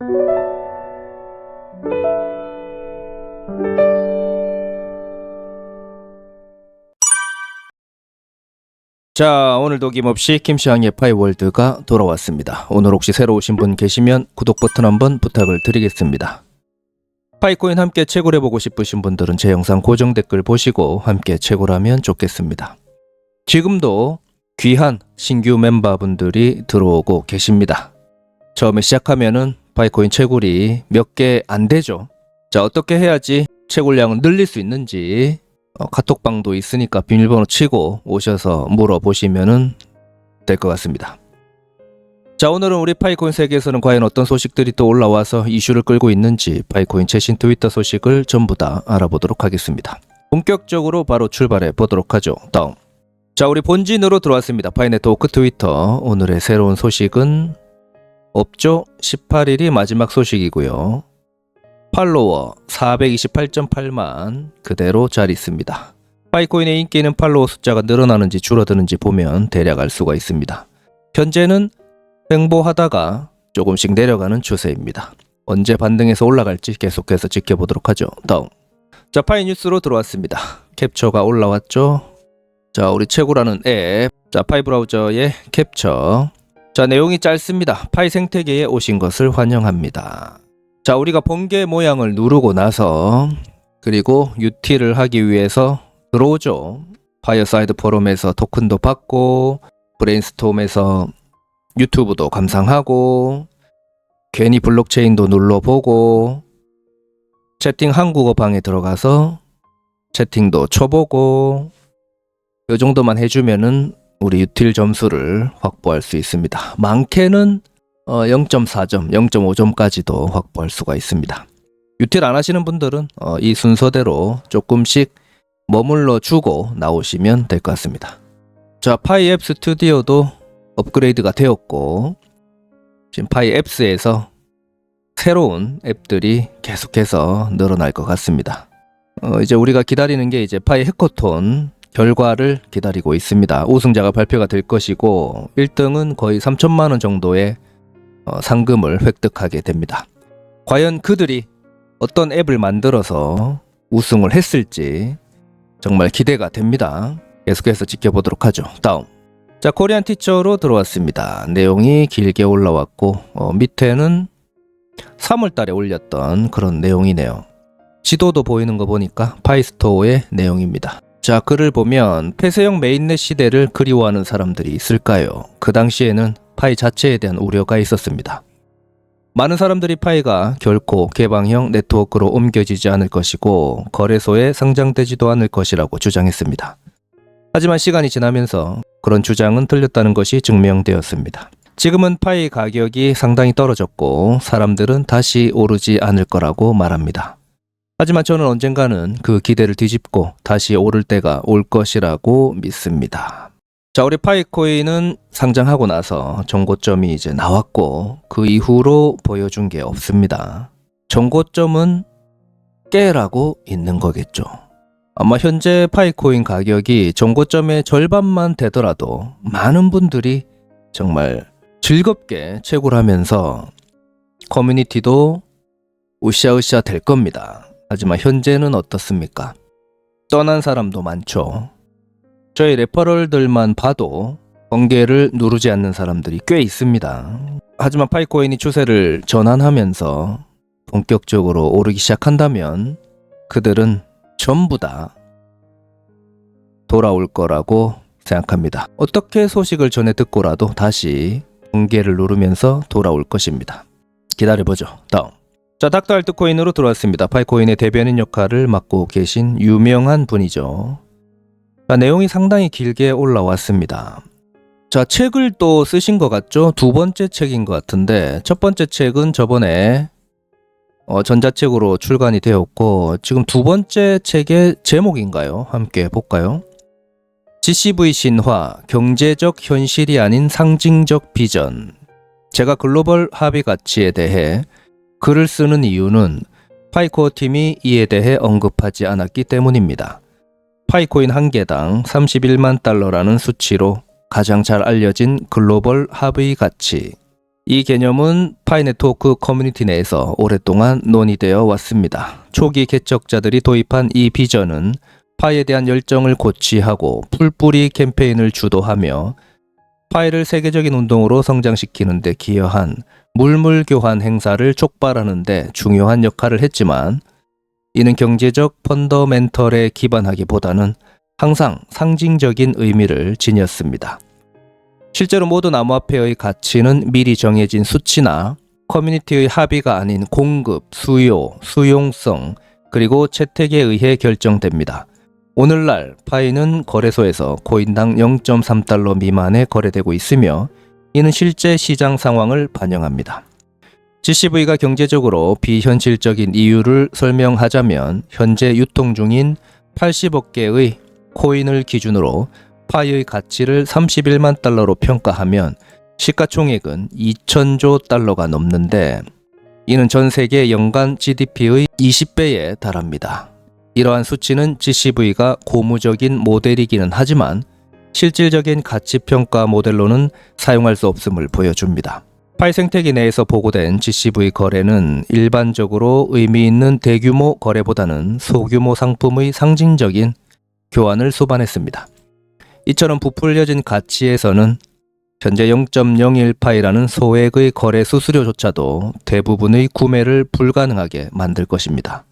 자, 오늘도 김없이 김시황의 파이월드가 돌아왔습니다. 오늘 혹시 새로 오신 분 계시면 구독 버튼 한번 부탁을 드리겠습니다. 파이코인 함께 채굴 해보고 싶으신 분들은 제 영상 고정 댓글 보시고 함께 채굴하면 좋겠습니다. 지금도 귀한 신규 멤버분들이 들어오고 계십니다. 처음에 시작하면은 파이코인 채굴이 몇 개 안 되죠. 자, 어떻게 해야지 채굴량을 늘릴 수 있는지 어, 카톡방도 있으니까 비밀번호 치고 오셔서 물어보시면 될것 같습니다. 자 오늘은 우리 파이코인 세계에서는 과연 어떤 소식들이 또 올라와서 이슈를 끌고 있는지 파이코인 최신 트위터 소식을 전부 다 알아보도록 하겠습니다. 본격적으로 바로 출발해 보도록 하죠. 다음. 자 우리 본진으로 들어왔습니다. 파이네트워크 트위터 오늘의 새로운 소식은 없죠. 18일이 마지막 소식이고요. 팔로워 428.8만 그대로 잘 있습니다. 파이코인의 인기는 팔로워 숫자가 늘어나는지 줄어드는지 보면 대략 알 수가 있습니다. 현재는 횡보하다가 조금씩 내려가는 추세입니다. 언제 반등해서 올라갈지 계속해서 지켜보도록 하죠. 다음. 자, 파이 뉴스로 들어왔습니다. 캡처가 올라왔죠. 자, 우리 최고라는 앱. 자, 파이 브라우저의 캡처. 자, 내용이 짧습니다. 파이 생태계에 오신 것을 환영합니다. 자, 우리가 번개 모양을 누르고 나서 그리고 UT를 하기 위해서 들어오죠. 파이어사이드 포럼에서 토큰도 받고 브레인스톰에서 유튜브도 감상하고 괜히 블록체인도 눌러보고 채팅 한국어 방에 들어가서 채팅도 쳐보고 이 정도만 해주면은 우리 유틸 점수를 확보할 수 있습니다. 많게는 어, 0.4점, 0.5점까지도 확보할 수가 있습니다. 유틸 안 하시는 분들은 어, 이 순서대로 조금씩 머물러 주고 나오시면 될 것 같습니다. 자, 파이 앱 스튜디오도 업그레이드가 되었고 지금 파이 앱스에서 새로운 앱들이 계속해서 늘어날 것 같습니다. 어, 이제 우리가 기다리는 게 이제 파이 해커톤 결과를 기다리고 있습니다. 우승자가 발표가 될 것이고 1등은 거의 3천만 원 정도의 어, 상금을 획득하게 됩니다. 과연 그들이 어떤 앱을 만들어서 우승을 했을지 정말 기대가 됩니다. 계속해서 지켜보도록 하죠. 다음. 자, 코리안 티처로 들어왔습니다. 내용이 길게 올라왔고, 어, 밑에는 3월 달에 올렸던 그런 내용이네요. 지도도 보이는 거 보니까 파이스토어의 내용입니다. 자, 글을 보면 폐쇄형 메인넷 시대를 그리워하는 사람들이 있을까요? 그 당시에는 파이 자체에 대한 우려가 있었습니다. 많은 사람들이 파이가 결코 개방형 네트워크로 옮겨지지 않을 것이고 거래소에 상장되지도 않을 것이라고 주장했습니다. 하지만 시간이 지나면서 그런 주장은 틀렸다는 것이 증명되었습니다. 지금은 파이 가격이 상당히 떨어졌고 사람들은 다시 오르지 않을 거라고 말합니다. 하지만 저는 언젠가는 그 기대를 뒤집고 다시 오를 때가 올 것이라고 믿습니다. 자, 우리 파이코인은 상장하고 나서 정고점이 이제 나왔고 그 이후로 보여준 게 없습니다. 정고점은 깨라고 있는 거겠죠. 아마 현재 파이코인 가격이 정고점의 절반만 되더라도 많은 분들이 정말 즐겁게 채굴하면서 커뮤니티도 으쌰으쌰 될 겁니다. 하지만 현재는 어떻습니까? 떠난 사람도 많죠. 저희 레퍼럴들만 봐도 번개를 누르지 않는 사람들이 꽤 있습니다. 하지만 파이코인이 추세를 전환하면서 본격적으로 오르기 시작한다면 그들은 전부 다 돌아올 거라고 생각합니다. 어떻게 소식을 전해 듣고라도 다시 번개를 누르면서 돌아올 것입니다. 기다려보죠. 다음. 자, 닥터 알트코인으로 들어왔습니다. 파이코인의 대변인 역할을 맡고 계신 유명한 분이죠. 자, 내용이 상당히 길게 올라왔습니다. 자, 책을 또 쓰신 것 같죠? 두 번째 책인 것 같은데, 첫 번째 책은 저번에 어, 전자책으로 출간이 되었고, 지금 두 번째 책의 제목인가요? 함께 볼까요? GCV 신화, 경제적 현실이 아닌 상징적 비전. 제가 글로벌 합의 가치에 대해 글을 쓰는 이유는 파이코어 팀이 이에 대해 언급하지 않았기 때문입니다. 파이코인 한 개당 31만 달러라는 수치로 가장 잘 알려진 글로벌 합의 가치. 이 개념은 파이 네트워크 커뮤니티 내에서 오랫동안 논의되어 왔습니다. 초기 개척자들이 도입한 이 비전은 파이에 대한 열정을 고취하고 풀뿌리 캠페인을 주도하며 파이를 세계적인 운동으로 성장시키는 데 기여한 물물 교환 행사를 촉발하는 데 중요한 역할을 했지만 이는 경제적 펀더멘털에 기반하기보다는 항상 상징적인 의미를 지녔습니다. 실제로 모든 암호화폐의 가치는 미리 정해진 수치나 커뮤니티의 합의가 아닌 공급, 수요, 수용성, 그리고 채택에 의해 결정됩니다. 오늘날 파이는 거래소에서 코인당 0.3달러 미만에 거래되고 있으며 이는 실제 시장 상황을 반영합니다. GCV가 경제적으로 비현실적인 이유를 설명하자면 현재 유통 중인 80억 개의 코인을 기준으로 파이의 가치를 31만 달러로 평가하면 시가총액은 2천조 달러가 넘는데 이는 전 세계 연간 GDP의 20배에 달합니다. 이러한 수치는 GCV가 고무적인 모델이기는 하지만 실질적인 가치 평가 모델로는 사용할 수 없음을 보여줍니다. 파이 생태계 내에서 보고된 GCV 거래는 일반적으로 의미 있는 대규모 거래보다는 소규모 상품의 상징적인 교환을 수반했습니다. 이처럼 부풀려진 가치에서는 현재 0.01파이라는 소액의 거래 수수료조차도 대부분의 구매를 불가능하게 만들 것입니다.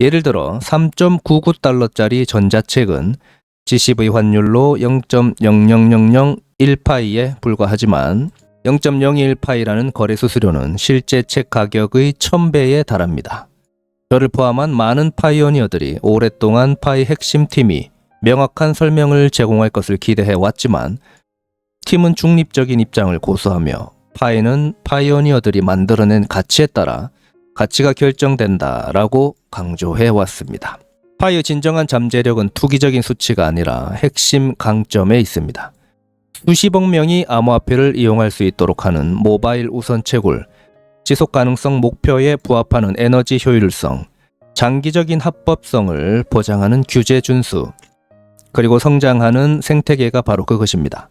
예를 들어 3.99달러짜리 전자책은 GCV 환율로 0.00001파이에 불과하지만 0.01파이라는 거래 수수료는 실제 책 가격의 1000배에 달합니다. 저를 포함한 많은 파이오니어들이 오랫동안 파이 핵심 팀이 명확한 설명을 제공할 것을 기대해 왔지만 팀은 중립적인 입장을 고수하며 파이는 파이오니어들이 만들어낸 가치에 따라 가치가 결정된다라고 강조해 왔습니다. 파이의 진정한 잠재력은 투기적인 수치가 아니라 핵심 강점에 있습니다. 수십억 명이 암호화폐를 이용할 수 있도록 하는 모바일 우선 채굴, 지속 가능성 목표에 부합하는 에너지 효율성, 장기적인 합법성을 보장하는 규제 준수, 그리고 성장하는 생태계가 바로 그것입니다.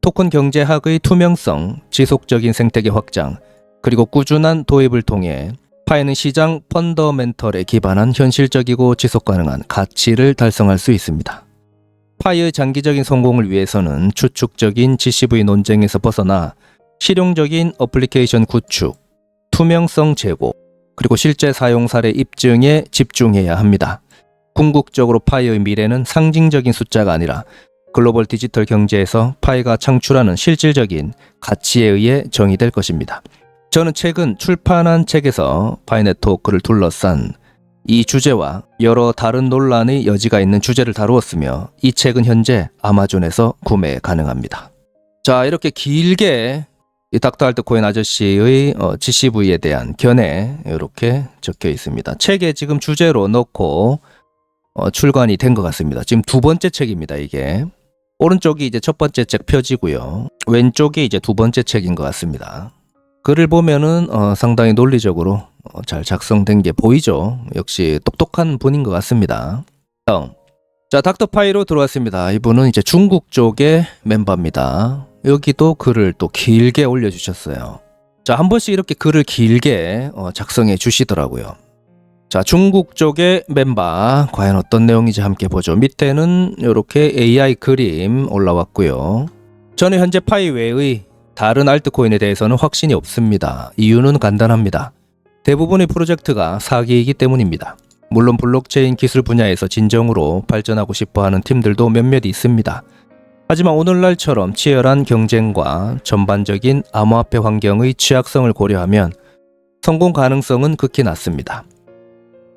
토큰 경제학의 투명성, 지속적인 생태계 확장, 그리고 꾸준한 도입을 통해 파이는 시장 펀더멘털에 기반한 현실적이고 지속 가능한 가치를 달성할 수 있습니다. 파이의 장기적인 성공을 위해서는 추측적인 GCV 논쟁에서 벗어나 실용적인 어플리케이션 구축, 투명성 제고, 그리고 실제 사용 사례 입증에 집중해야 합니다. 궁극적으로 파이의 미래는 상징적인 숫자가 아니라 글로벌 디지털 경제에서 파이가 창출하는 실질적인 가치에 의해 정의될 것입니다. 저는 최근 출판한 책에서 파이네트워크를 둘러싼 이 주제와 여러 다른 논란의 여지가 있는 주제를 다루었으며 이 책은 현재 아마존에서 구매 가능합니다. 자 이렇게 길게 이 닥터 알트코인 아저씨의 어, GCV에 대한 견해 이렇게 적혀 있습니다. 책에 지금 주제로 넣고 어, 출간이 된 것 같습니다. 지금 두 번째 책입니다. 이게 오른쪽이 이제 첫 번째 책 표지고요. 왼쪽이 이제 두 번째 책인 것 같습니다. 글을 보면은 어, 상당히 논리적으로 어, 잘 작성된 게 보이죠. 역시 똑똑한 분인 것 같습니다. 다음. 자, 닥터파이로 들어왔습니다. 이분은 이제 중국 쪽의 멤버입니다. 여기도 글을 또 길게 올려주셨어요. 자, 한 번씩 이렇게 글을 길게 어, 작성해 주시더라고요. 자, 중국 쪽의 멤버 과연 어떤 내용인지 함께 보죠. 밑에는 이렇게 AI 그림 올라왔고요. 저는 현재 파이 외의 다른 알트코인에 대해서는 확신이 없습니다. 이유는 간단합니다. 대부분의 프로젝트가 사기이기 때문입니다. 물론 블록체인 기술 분야에서 진정으로 발전하고 싶어 하는 팀들도 몇몇 있습니다. 하지만 오늘날처럼 치열한 경쟁과 전반적인 암호화폐 환경의 취약성을 고려하면 성공 가능성은 극히 낮습니다.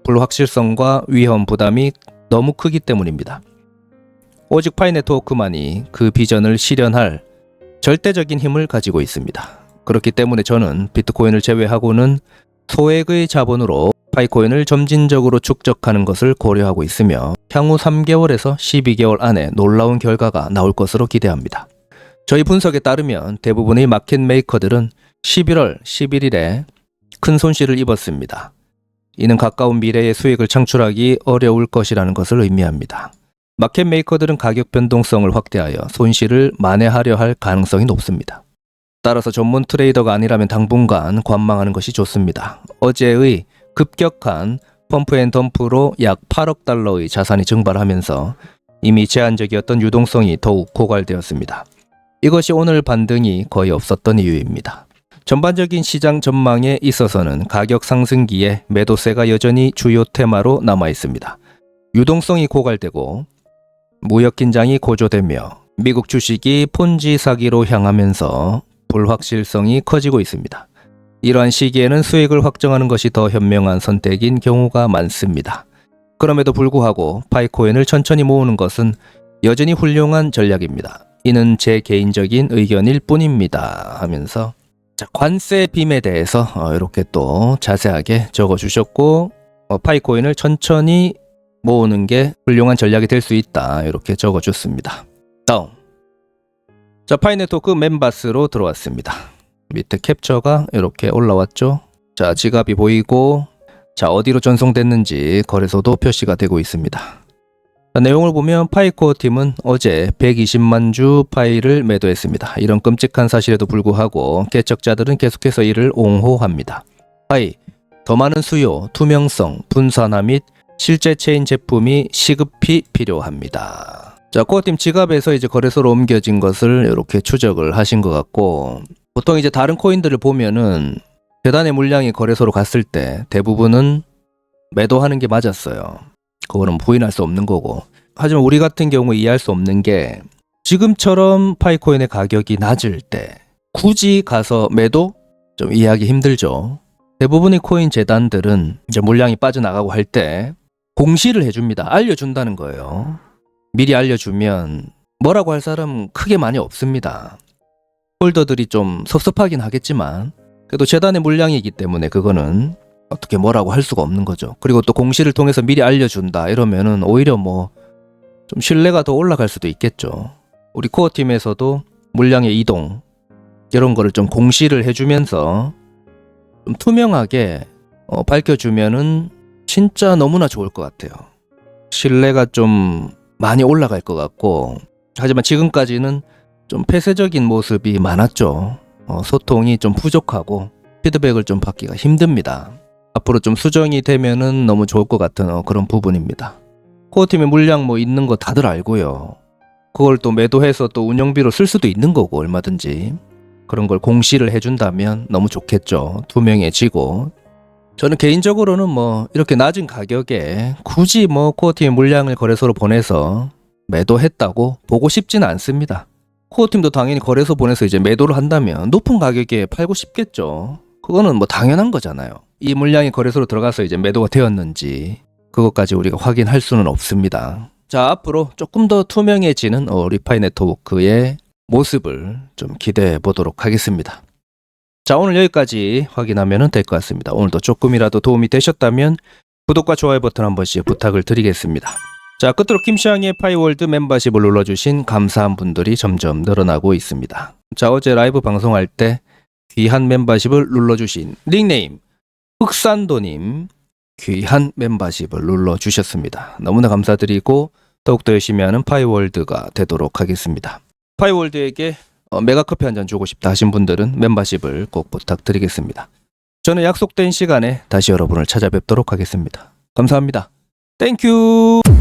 불확실성과 위험 부담이 너무 크기 때문입니다. 오직 파이 네트워크만이 그 비전을 실현할 절대적인 힘을 가지고 있습니다. 그렇기 때문에 저는 비트코인을 제외하고는 소액의 자본으로 파이코인을 점진적으로 축적하는 것을 고려하고 있으며 향후 3개월에서 12개월 안에 놀라운 결과가 나올 것으로 기대합니다. 저희 분석에 따르면 대부분의 마켓 메이커들은 11월 11일에 큰 손실을 입었습니다. 이는 가까운 미래에 수익을 창출하기 어려울 것이라는 것을 의미합니다. 마켓 메이커들은 가격 변동성을 확대하여 손실을 만회하려 할 가능성이 높습니다. 따라서 전문 트레이더가 아니라면 당분간 관망하는 것이 좋습니다. 어제의 급격한 펌프 앤 덤프로 약 8억 달러의 자산이 증발하면서 이미 제한적이었던 유동성이 더욱 고갈되었습니다. 이것이 오늘 반등이 거의 없었던 이유입니다. 전반적인 시장 전망에 있어서는 가격 상승기에 매도세가 여전히 주요 테마로 남아 있습니다. 유동성이 고갈되고 무역 긴장이 고조되며 미국 주식이 폰지 사기로 향하면서 불확실성이 커지고 있습니다. 이러한 시기에는 수익을 확정하는 것이 더 현명한 선택인 경우가 많습니다. 그럼에도 불구하고 파이코인을 천천히 모으는 것은 여전히 훌륭한 전략입니다. 이는 제 개인적인 의견일 뿐입니다. 하면서 자, 관세 빔에 대해서 어, 이렇게 또 자세하게 적어 주셨고 어, 파이코인을 천천히 모으는 게 훌륭한 전략이 될 수 있다. 이렇게 적어 줬습니다. 다음. 자, 파이네토크 멤버스로 들어왔습니다. 밑에 캡처가 이렇게 올라왔죠. 자, 지갑이 보이고 자, 어디로 전송됐는지 거래소도 표시가 되고 있습니다. 자, 내용을 보면 파이코어 팀은 어제 120만 주 파이를 매도했습니다. 이런 끔찍한 사실에도 불구하고 개척자들은 계속해서 이를 옹호합니다. 파이, 더 많은 수요, 투명성, 분산화 및 실제 체인 제품이 시급히 필요합니다. 자, 코어팀 지갑에서 이제 거래소로 옮겨진 것을 이렇게 추적을 하신 것 같고, 보통 이제 다른 코인들을 보면은 대단의 물량이 거래소로 갔을 때 대부분은 매도하는 게 맞았어요. 그거는 부인할 수 없는 거고. 하지만 우리 같은 경우 이해할 수 없는 게 지금처럼 파이코인의 가격이 낮을 때 굳이 가서 매도 좀 이해하기 힘들죠. 대부분의 코인 재단들은 이제 물량이 빠져나가고 할 때 공시를 해줍니다. 알려준다는 거예요. 미리 알려주면 뭐라고 할 사람 크게 많이 없습니다. 홀더들이 좀 섭섭하긴 하겠지만 그래도 재단의 물량이기 때문에 그거는 어떻게 뭐라고 할 수가 없는 거죠. 그리고 또 공시를 통해서 미리 알려준다 이러면은 오히려 뭐 좀 신뢰가 더 올라갈 수도 있겠죠. 우리 코어 팀에서도 물량의 이동 이런 거를 좀 공시를 해주면서 좀 투명하게 어, 밝혀주면은 진짜 너무나 좋을 것 같아요. 신뢰가 좀 많이 올라갈 것 같고 하지만 지금까지는 좀 폐쇄적인 모습이 많았죠. 어, 소통이 좀 부족하고 피드백을 좀 받기가 힘듭니다. 앞으로 좀 수정이 되면은 너무 좋을 것 같은 어, 그런 부분입니다. 코어팀의 물량 뭐 있는 거 다들 알고요. 그걸 또 매도해서 또 운영비로 쓸 수도 있는 거고 얼마든지 그런 걸 공시를 해준다면 너무 좋겠죠. 투명해지고 저는 개인적으로는 뭐 이렇게 낮은 가격에 굳이 뭐 코어팀의 물량을 거래소로 보내서 매도했다고 보고 싶지는 않습니다. 코어팀도 당연히 거래소 보내서 이제 매도를 한다면 높은 가격에 팔고 싶겠죠. 그거는 뭐 당연한 거잖아요. 이 물량이 거래소로 들어가서 이제 매도가 되었는지 그것까지 우리가 확인할 수는 없습니다. 자, 앞으로 조금 더 투명해지는 어, 리파이 네트워크의 모습을 좀 기대해 보도록 하겠습니다. 자, 오늘 여기까지 확인하면 될 것 같습니다. 오늘도 조금이라도 도움이 되셨다면 구독과 좋아요 버튼 한 번씩 부탁을 드리겠습니다. 자, 끝으로 김시황의 파이월드 멤버십을 눌러주신 감사한 분들이 점점 늘어나고 있습니다. 자, 어제 라이브 방송할 때 귀한 멤버십을 눌러주신 닉네임 흑산도님 귀한 멤버십을 눌러주셨습니다. 너무나 감사드리고 더욱더 열심히 하는 파이월드가 되도록 하겠습니다. 파이월드에게 어, 메가 커피 한 잔 주고 싶다 하신 분들은 멤버십을 꼭 부탁드리겠습니다. 저는 약속된 시간에 다시 여러분을 찾아뵙도록 하겠습니다. 감사합니다. 땡큐!